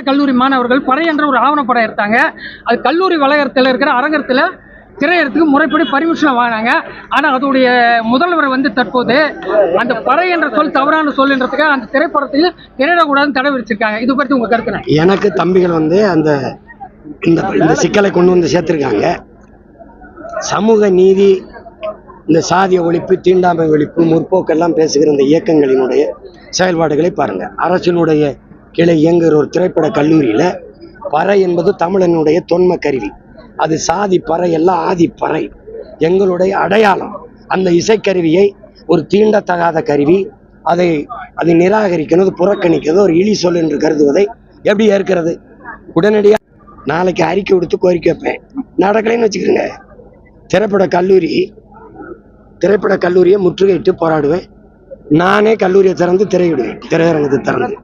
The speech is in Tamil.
கல்லூரி மாணவர்கள் பறை என்ற ஒரு ஆவணப்படம் எடுத்தாங்க. அது கல்லூரி வளாகத்தில் இருக்கிற அரங்கத்தில் திரையறதுக்கு முறைப்படி பர்மிஷன் வாங்கினாங்க. ஆனால் அதோடைய முதல்வர் வந்து தற்போது அந்த பறை என்ற சொல் தவறான சொல்ன்றதுக்காக அந்த திரைப்படத்தில் திரையிடக்கூடாதுன்னு தடை விரிச்சிருக்காங்க இது பற்றி உங்க கருத்து எனக்கு தம்பிகள் வந்து அந்த இந்த சிக்கலை கொண்டு வந்து சேர்த்துருக்காங்க. சமூக நீதி இந்த சாதிய ஒழிப்பு தீண்டாமை ஒழிப்பு முற்போக்கெல்லாம் பேசுகிற இந்த இயக்கங்களினுடைய செயல்பாடுகளை பாருங்க. அரசினுடைய கிளை இயங்குகிற ஒரு திரைப்பட கல்லூரியில் பறை என்பது தமிழனுடைய தொன்ம கருவி. அது சாதி பறை எல்லாம் ஆதி பறை. எங்களுடைய அடையாளம். அந்த இசைக்கருவியை ஒரு தீண்டத்தகாத கருவி அதை அதை நிராகரிக்கணும் புறக்கணிக்கிறது ஒரு இழி சொல் என்று கருதுவதை எப்படி ஏற்கிறது? உடனடியாக நாளைக்கு அறிக்கை விடுத்து கோரிக்கை வைப்பேன். நடக்கலைன்னு வச்சுக்கோங்க திரைப்பட கல்லூரி திரைப்பட கல்லூரியை முற்றுகையிட்டு போராடுவேன். நானே கல்லூரியை திறந்து திரையிடுவேன். திரையரங்கத்தை திறந்து.